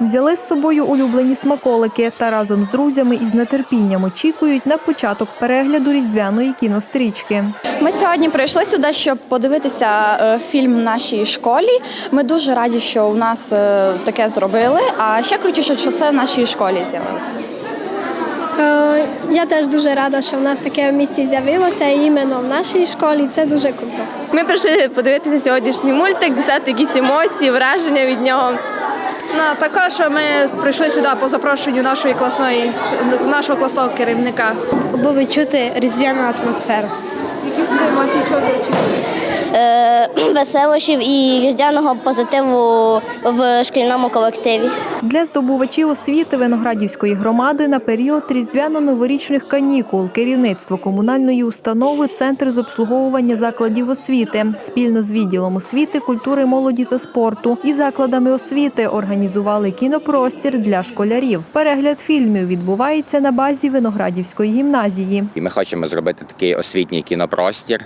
Взяли з собою улюблені смаколики та разом з друзями із нетерпінням очікують на початок перегляду різдвяної кінострічки. Ми сьогодні прийшли сюди, щоб подивитися е, фільм в нашій школі. Ми дуже раді, що у нас е, таке зробили. А ще крутіше, що це в нашій школі з'явилося. Е, Я теж дуже рада, що в нас таке в місті з'явилося і іменно в нашій школі. Це дуже круто. Ми прийшли подивитися сьогоднішній мультик, дістати якісь емоції, враження від нього. Ну, також ми прийшли сюди по запрошенню нашої класної нашого класного керівника. Бо відчути різдвяну атмосферу. Які емоції чого ви очікуєте? Веселощів і різдвяного позитиву в шкільному колективі. Для здобувачів освіти Виноградівської громади на період різдвяно-новорічних канікул керівництво комунальної установи Центр з обслуговування закладів освіти спільно з відділом освіти, культури, молоді та спорту і закладами освіти організували кінопростір для школярів. Перегляд фільмів відбувається на базі Виноградівської гімназії. І ми хочемо зробити такий освітній кінопростір.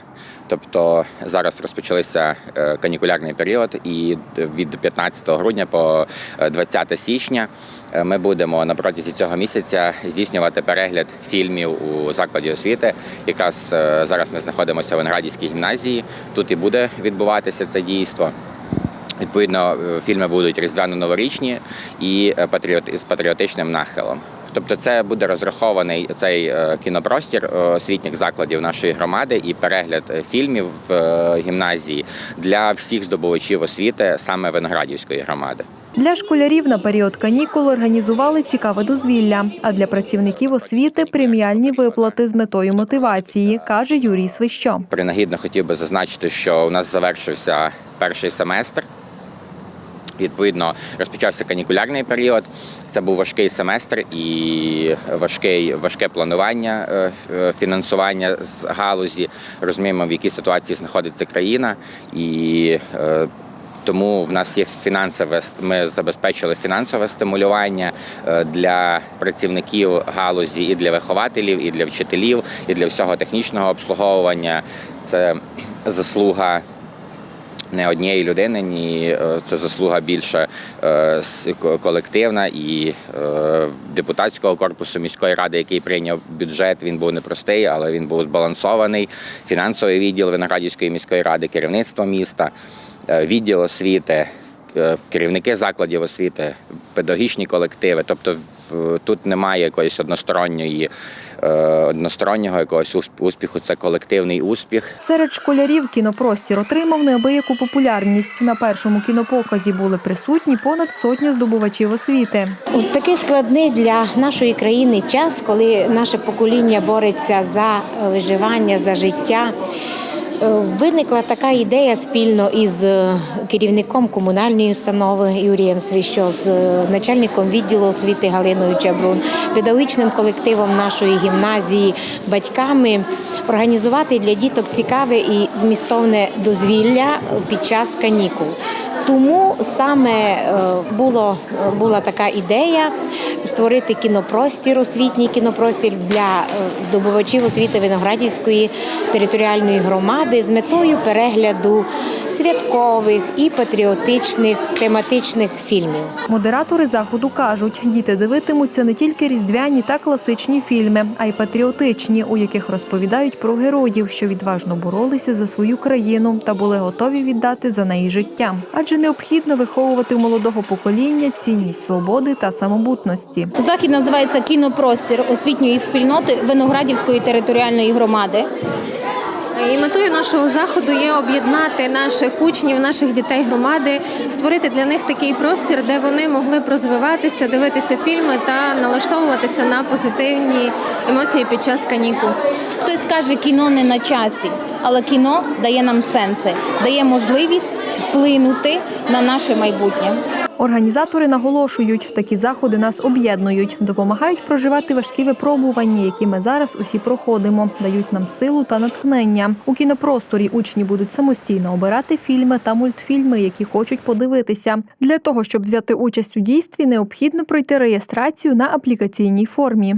Тобто зараз розпочалися е, канікулярний період, і від 15 грудня по е, 20 січня е, ми будемо на протязі цього місяця здійснювати перегляд фільмів у закладі освіти. Якраз е, зараз ми знаходимося в Виноградівській гімназії. Тут і буде відбуватися це дійство. Відповідно, е, фільми будуть різдвяно-новорічні і е, патріот з патріотичним нахилом. Тобто, це буде розрахований цей е, кінопростір е, освітніх закладів нашої громади і перегляд е, фільмів в гімназії для всіх здобувачів освіти саме Виноградівської громади. Для школярів на період канікул організували цікаве дозвілля, а для працівників освіти преміальні виплати з метою мотивації, каже Юрій Свищо. Принагідно хотів би зазначити, що у нас завершився перший семестр. Відповідно, розпочався канікулярний період. Це був важкий семестр і важкий, важке планування е, е, фінансування з галузі. Розуміємо, в якій ситуації знаходиться країна, і е, тому в нас є фінансове ми забезпечили фінансове стимулювання для працівників галузі і для вихователів, і для вчителів, і для всього технічного обслуговування. Це заслуга не однієї людини, ні е, це заслуга більше е, колективна і е, депутатського корпусу міської ради, який прийняв бюджет. Він був непростий, але він був збалансований. Фінансовий відділ Виноградівської міської ради, керівництво міста, відділ освіти. Керівники закладів освіти, педагогічні колективи, тобто тут немає якоїсь односторонньої одностороннього якогось успіху. Це колективний успіх. Серед школярів кінопростір отримав неабияку популярність. На першому кінопоказі були присутні понад сотня здобувачів освіти. Такий складний для нашої країни час, коли наше покоління бореться за е, виживання, за життя. Е, Виникла така ідея спільно із е, керівником комунальної установи Юрієм Свіщо, з е, начальником відділу освіти Галиною Чаблун, педагогічним колективом нашої гімназії, батьками організувати для діток цікаве і змістовне дозвілля під час канікул. Тому саме було, була така ідея створити кінопростір, освітній кінопростір для е, здобувачів освіти Виноградівської територіальної громади з метою перегляду святкових і патріотичних тематичних фільмів. Модератори заходу кажуть, діти дивитимуться не тільки різдвяні та класичні фільми, а й патріотичні, у яких розповідають про героїв, що відважно боролися за свою країну та були готові віддати за неї життя. Адже необхідно виховувати у молодого покоління цінність свободи та самобутності. Захід називається Кінопростір освітньої спільноти Виноградівської територіальної громади. І метою нашого заходу є об'єднати наших учнів, наших дітей громади, створити для них такий простір, де вони могли б розвиватися, дивитися фільми та налаштовуватися на позитивні емоції під час канікул. Хтось каже, кіно не на часі, але кіно дає нам сенси, дає можливість вплинути на наше майбутнє. Організатори наголошують, такі заходи нас об'єднують, допомагають проживати важкі випробування, які ми зараз усі проходимо, дають нам силу та натхнення. У кінопросторі учні будуть самостійно обирати фільми та мультфільми, які хочуть подивитися. Для того щоб взяти участь у дійстві, необхідно пройти реєстрацію на аплікаційній формі.